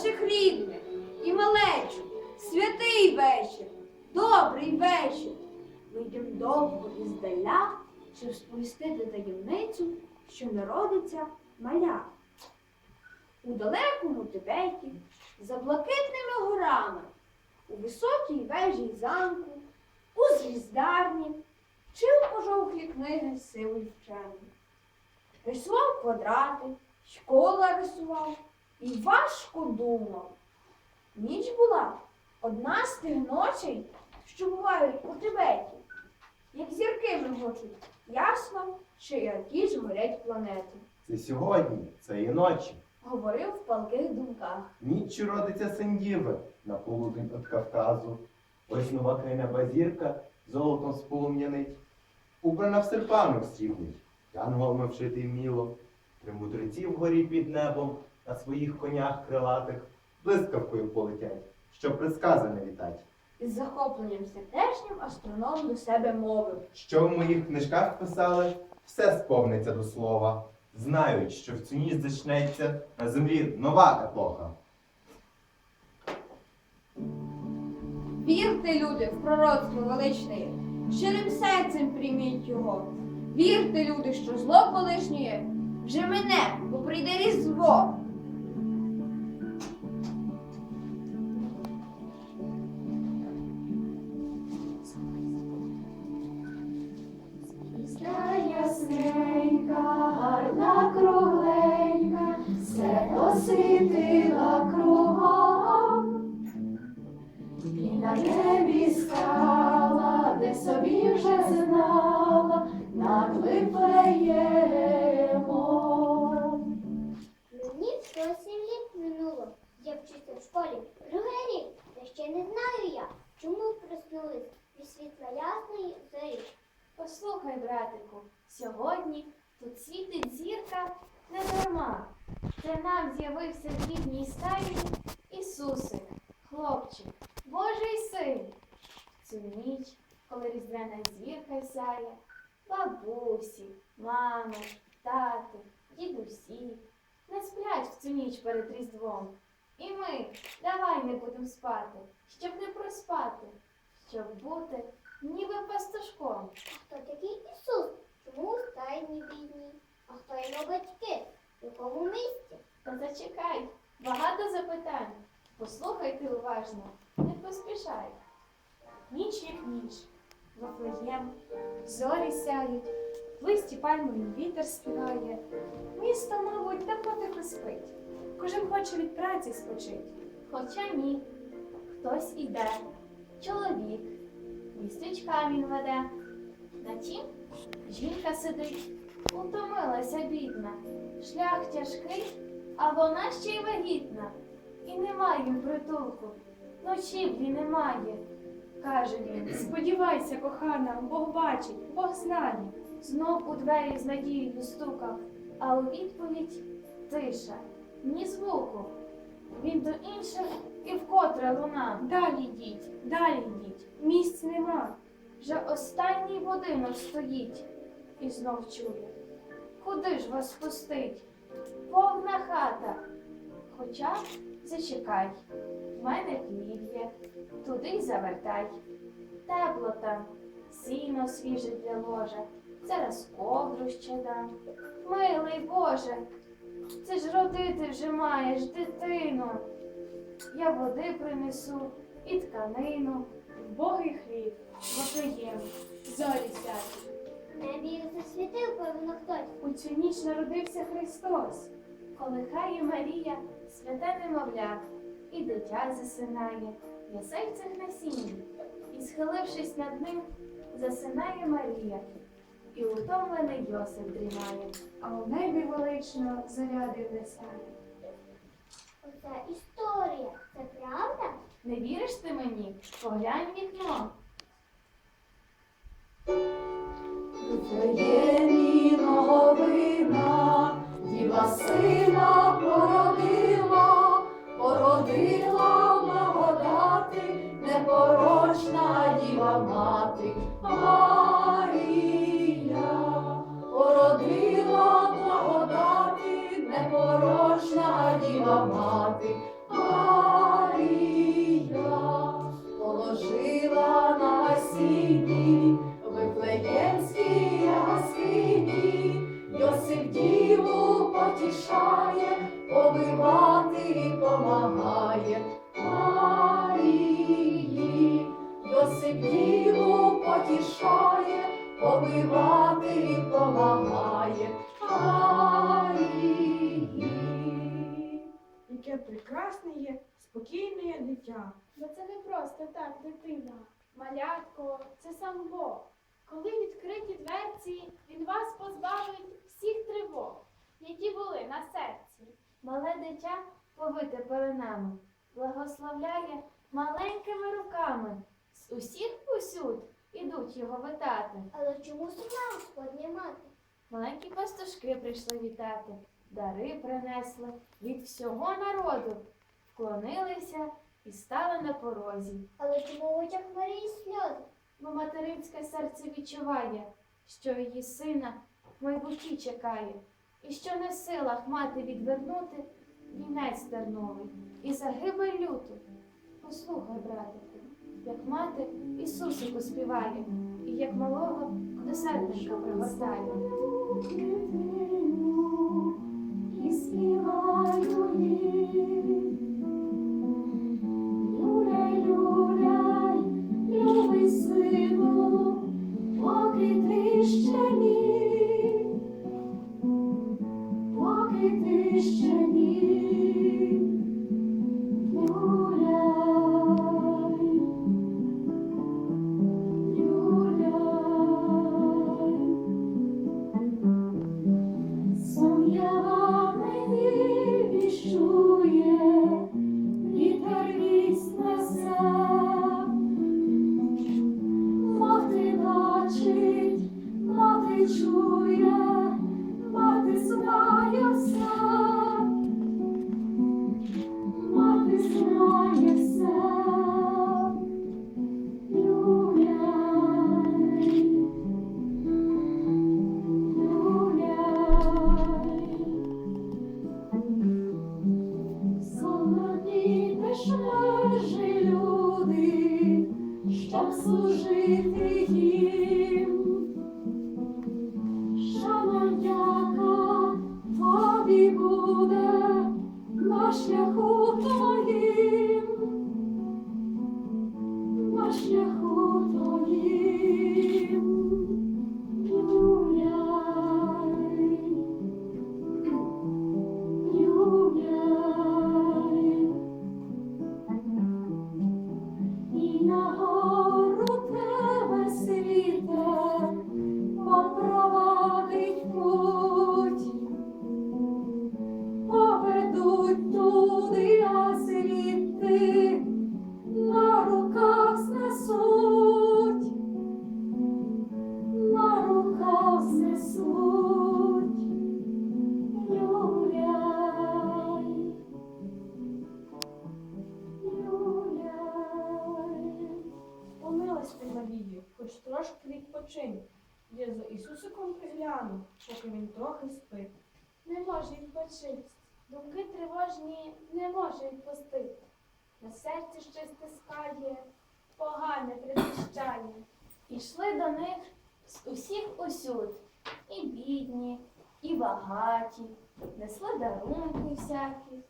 наших рідних і малечу, святий вечір, добрий вечір. Ми йдемо довго і здаля, щоб сповістити таємницю, що народиться маля. У далекому Тибеті, за блакитними горами, у високій вежі замку, у звіздарні, вчив пожовклі книги сивий вчений. Рисував квадрати, школа рисував і важко думав. Ніч була одна з тих ночей, що бувають у Тибеті, як зірки мигочуть, ясно, що які ж горять планети, Це сьогодні, це і ночі. говорив в палких думках. Ніч родиться син діви на полудень від Кавказу. Ось нова крайнева зірка золотом сполум'янить. Убрана в серпанок срібний, янголами вшитий вміло. Три мудреці вгорі під небом на своїх конях крилатих блискавкою полетять, щоб предсказане вітать. Із захопленням сердечним астроном до себе мовив. Що в моїх книжках писали, все сповниться до слова. Знають, що в цю ніч зачнеться на землі нова епоха. Вірте, люди, в пророцтво величне, щирим серцем прийміть його. Вірте, люди, що зло колишнє вже мене, бо прийде різдво. Послухай, братику, сьогодні тут світить зірка не дарма. Це нам з'явився в рідній стайні Ісусик, хлопчик, Божий син. Цю ніч, коли різдвяна зірка сяє, бабусі, мами, тати, дідусі не сплять в цю ніч перед Різдвом. І ми давай не будемо спати, щоб не проспати, щоб бути ніби пастушком. А хто такий Ісус? Чому у стайні бідній? А хто його батьки? В якому місті? Та зачекай, багато запитань. Послухай ти уважно, не поспішай. Ніч як ніч, Вафлеєм, зорі сяють, листі пальмовий вітер співає. Місто, мабуть, давно тихо спить. Кожен хоче від праці спочить. Хоча ні, хтось іде, чоловік, містечка він веде. На тім жінка сидить, утомилася бідна. Шлях тяжкий, а вона ще й вагітна. І немає притулку, ночівлі немає. Каже він, сподівайся, кохана, Бог бачить, Бог знає. Знов у двері з надією стукав, а у відповідь тиша, ні звуку. Він до інших і вкотре луна. Далі йдіть, далі йдіть, місць нема. Вже останній будинок стоїть і знов чує. Куди ж вас пустить? Повна хата. Хоча зачекай, в мене хліб є, туди й завертай. Тепло там, сіно свіже для ложа, зараз ковдру ще дам. Милий Боже, це ж родити вже маєш дитину. Я води принесу і тканину, Богий хліб, Вафлеєм, зорі сяють. В небі засвітив, певно, хтось. У цю ніч народився Христос, колихає Марія, святе немовля, і дитя засинає, на сіні, і, схилившись над ним, засинає Марія, і утомлений Йосип дрімає, а у небі велично заряди несає. Оце історія. Це правда? Не віриш ти мені? Поглянь вікно. Вифлеємі новина, побивати помагає Марії. Яке прекрасне є, спокійне є дитя. Бо це не просто так, дитина. Малятко, це сам Бог. Коли відкриті дверці, він вас позбавить всіх тривог, які були на серці. Мале дитя, повите пеленами, благословляє маленькими руками. З усіх усюд ідуть його витати. Але чому сумна Господня мати? Маленькі пастушки прийшли вітати, дари принесли від всього народу, вклонилися і стали на порозі. Але чому в очах Марії сльози? Бо материнське серце відчуває, що її сина в майбутті чекає, і що не в силах мати відвернути вінець терновий і загибель люту. Послухай, братику, як мати Ісусику співає, і як малого до серденька пригортає. Тривожні не може відпустити. На серці щось стискає, погане притищає. Ішли до них з усіх усюд, і бідні, і багаті, несли дарунки всякі,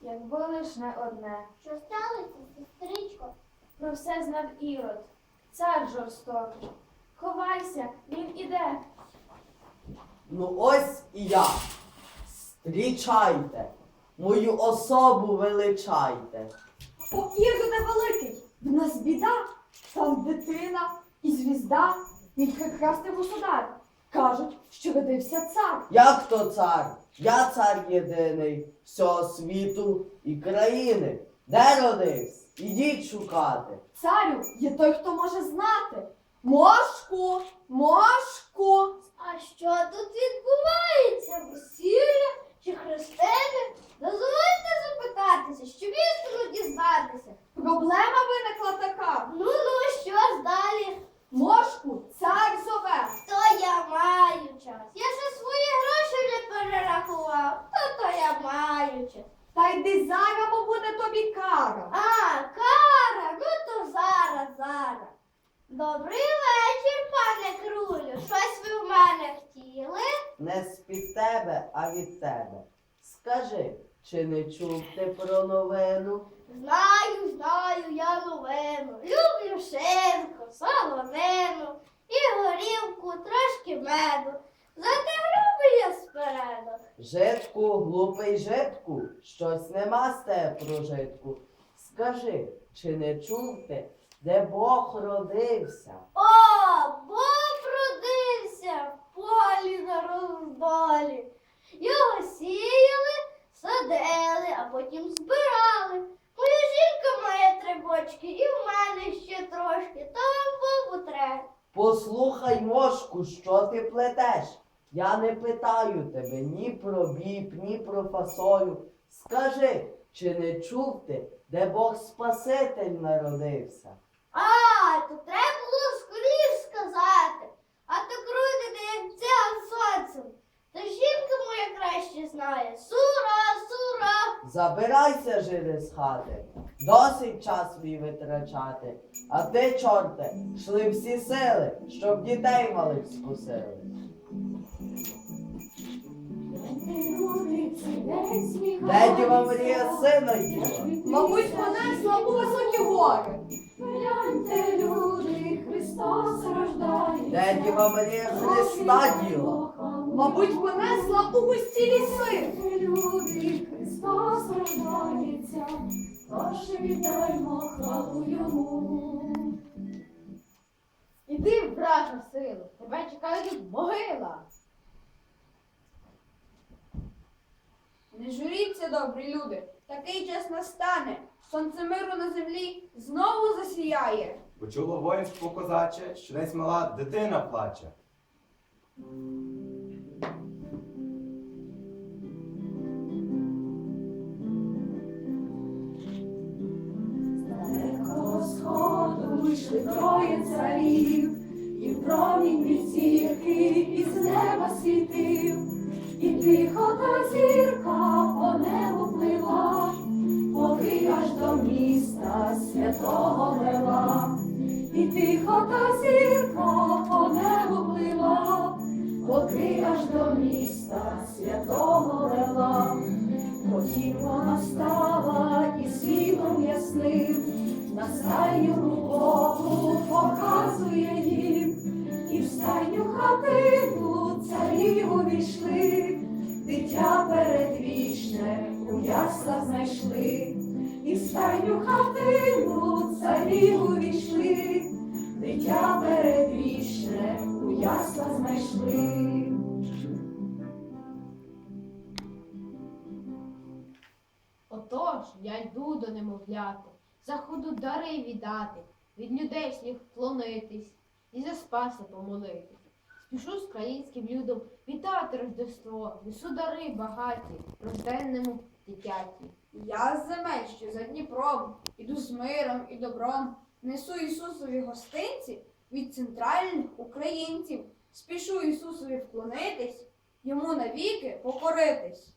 якби лиш не одне. Що сталося, сестричко? Про все знав Ірод, цар жорстокий. Ховайся, він іде. Ну ось і я. Зустрічайте, мою особу величайте. О, Іргоде великий, в нас біда, там дитина і звізда, він прекрасний государ. Кажуть, що родився цар. Як то цар? Я цар єдиний всього світу і країни. Де родився? Ідіть шукати. Царю є той, хто може знати. Мошку, мошку. А що тут відбувається? Весілля чи хрестити? Дозвольте запитатися, щоб істину дізнатися. Проблема виникла така. Ну ну, що ж далі? Мошку цар зове. То я маю час. Я ще свої гроші не перерахував, то то я маю час. Та йди зараз, бо буде тобі кара. А, кара, ну то зараз, зараз. Добрий вечір, пане крулю. Щось ви в мене хотіли? Не з-під тебе, а від тебе. Скажи, чи не чув ти про новину? Знаю, знаю я новину. Люблю шинку, солонину і горілку, трошки меду. Зате грубий я спереду. Житку, глупий житку, щось нема з тебе про житку. Скажи, чи не чув ти, де Бог родився? О, Бог родився в полі на роздолі. Його сіяли, садили, а потім збирали. Моя жінка має три бочки, і в мене ще трошки, то вам Богу треба. Послухай, мошку, що ти плетеш? Я не питаю тебе ні про біб, ні про фасолю. Скажи, чи не чув ти, де Бог Спаситель народився? А, то треба було скоріш сказати. А то крутите, як ця сонцем. Та жінка моя краще знає. Сура, сура. Забирайся жиди з хати, досить час свій витрачати. А ти, чорте, шли всі сили, щоб дітей малих скусили. Де діва Марія сина їла? Мабуть, понесла у високі гори. Гляньте, люди, Христос рождає. Де діва Марія Христа діла? Мабуть, понесла у густі ліси. Люди, Христос рождається, тож вітаймо хвалу йому. Іди, вража сила, тебе чекає могила. Не журіться, добрі люди, такий час настане. Сонце миру на землі знову засіяє. Почуло воїнство козаче, що десь мала дитина плаче. З далекого сходу вийшли троє царів, і промінь від зірки із неба світив, і тихо та зірка по небу плила, аж до міста святого вела, і тихо та зірка по небу плила, поки аж до міста святого вела. Потім вона стала і світлом ясним, на стайню глибоку показує їм, і в стайню хатину царі увійшли, дитя передвічне стайню хатину царі увійшли, дитя передвічне у ясла знайшли. Отож, я йду до немовляти, заходу дари віддати, від людей слів вклонитись і за спаса помолитись. Спішу з країнським людом вітати Рождество, несу дари багаті, рожденному дитяті. Я з земель, що за Дніпром, іду з миром і добром, несу Ісусові гостинці від центральних українців, спішу Ісусові вклонитись, йому навіки покоритись.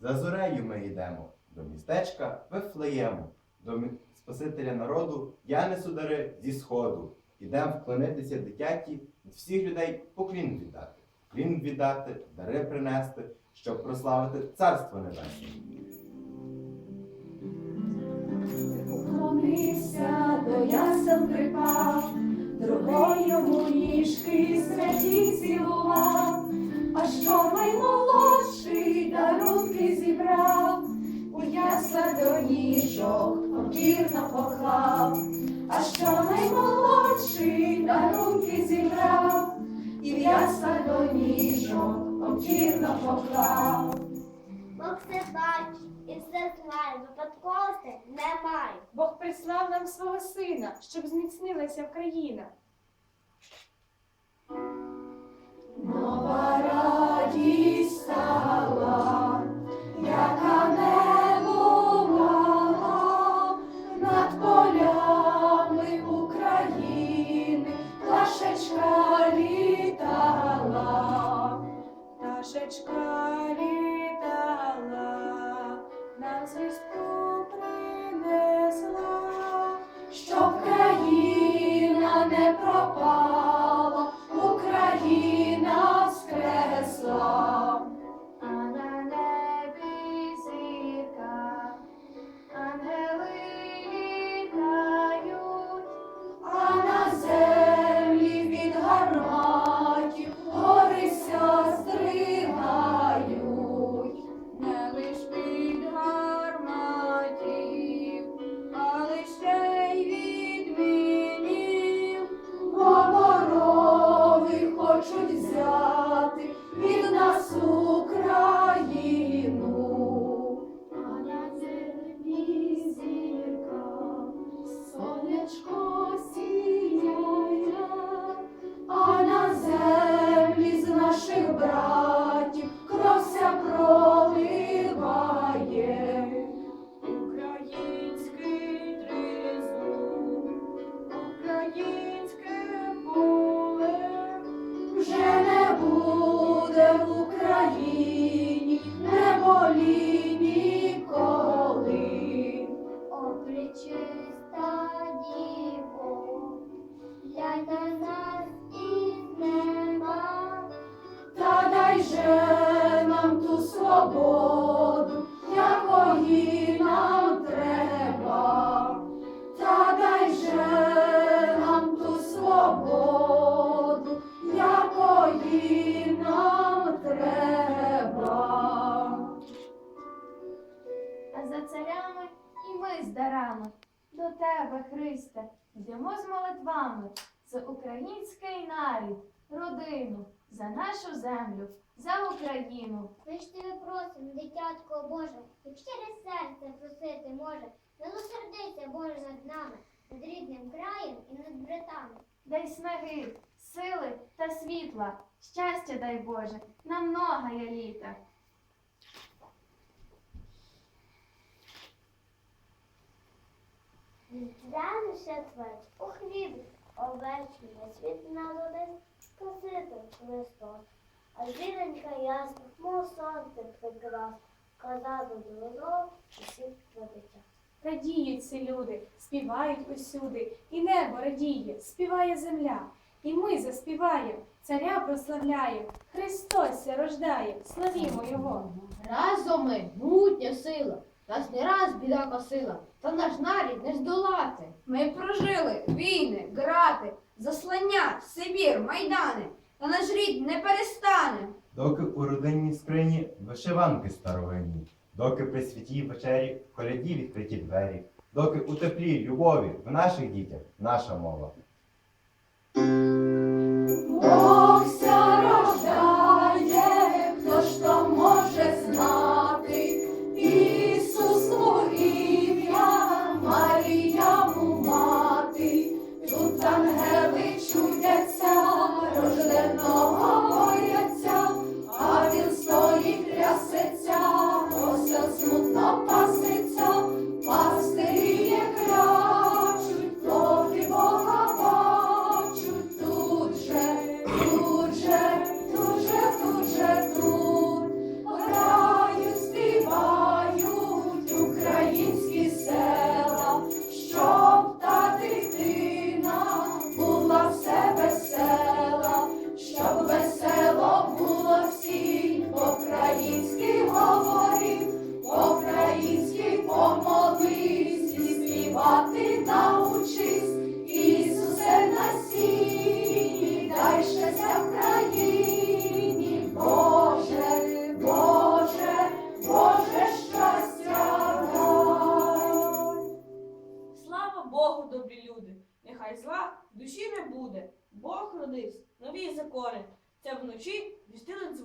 За зорею ми йдемо до містечка Вифлеєму, до Спасителя народу, я несу дари зі сходу. Ідем вклонитися дитяті, від всіх людей поклін віддати. Клін віддати, дари принести, щоб прославити царство небесне. Поклонився до ясел припав, йому ніжки святі цілував, а що наймолодший дарунки зібрав, у ясла до ніжок покірно поклав, а що наймолодший дарунки зібрав, і в ясла до ніжок покірно поклав. Бог все бачить і все знає, випадковості немає. Бог прислав нам свого сина, щоб зміцнилася країна. Нова радість стала, яка не energética. Тебе, йдемо з молитвами за український нарід, родину, за нашу землю, за Україну. Ми ж тебе просимо, дитятко Боже, як через серце просити може, милосердися, Боже, над нами, над рідним краєм і над братами. Дай снаги, сили та світла, щастя дай Боже, на многое літа. Різдвяний святвець у хлібі, овечі на світ народив, Спаситель Христос. А зіронька ясна, мов сонце прекрас, казав до і світ дитя. Радіють ці люди, співають усюди, і небо радіє, співає земля. І ми заспіваємо, царя прославляємо, Христос ся рождає, славімо Його. Разом ми могутня сила, нас не раз біда косила, та наш нарід не здолати. Ми прожили війни, грати, заслання, Сибір, Майдани, та наш рід не перестане. Доки у родинній скрині вишиванки старовинні, доки при святій вечері в коляді відкриті двері, доки у теплі любові в наших дітях наша мова.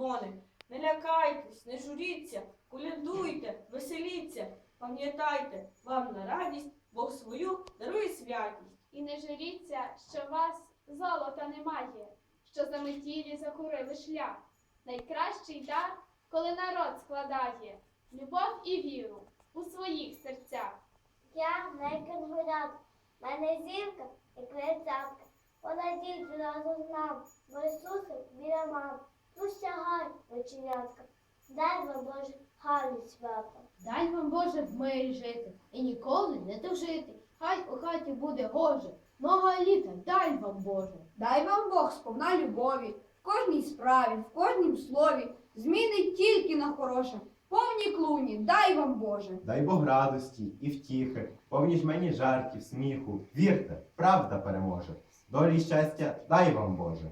Вістили. Не лякайтесь, не журіться, колядуйте, веселіться. Пам'ятайте, вам на радість Бог свою дарує святість. І не журіться, що вас золота немає, що заметілі закурили шлях. Найкращий дар, коли народ складає любов і віру у своїх серцях. Я не кангурят, мене зірка і крицятка. Вона дівчина разом з нами, бо Ісусик біля мам. Ну сягай, оченятка, дай вам Боже гарні свята. Дай вам Боже в мирі жити і ніколи не тужити. Хай у хаті буде гоже, много літа, дай вам Боже. Дай вам Бог сповна любові, в кожній справі, в кожнім слові, змінить тільки на хороше, повні клуні, дай вам Боже. Дай Бог радості і втіхи, повні ж мені жартів, сміху. Вірте, правда переможе. Долі щастя, дай вам Боже.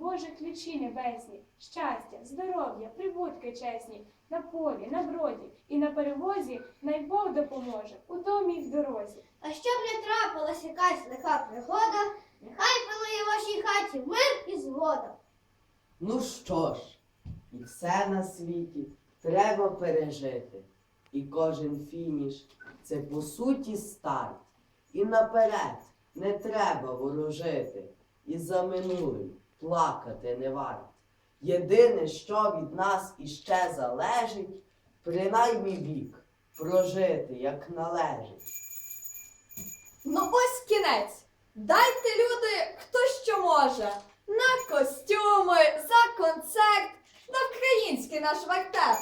Боже ключі небесні, щастя, здоров'я, прибутки чесні, на полі, на броді і на перевозі най Бог допоможе у домі й в дорозі. А щоб не трапилась якась лиха пригода, нехай панує вашій хаті мир і згода. Ну що ж, і все на світі треба пережити. І кожен фініш це по суті старт. І наперед не треба ворожити. І за минулим плакати не варт. Єдине, що від нас іще залежить, принаймні вік прожити як належить. Ну ось кінець. Дайте люди, хто що може. На костюми, за концерт, на український наш вертеп.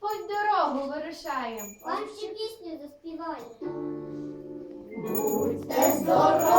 Подь дорогу вирушаєм. Вам ще пісню заспіваю. Будьте здорові,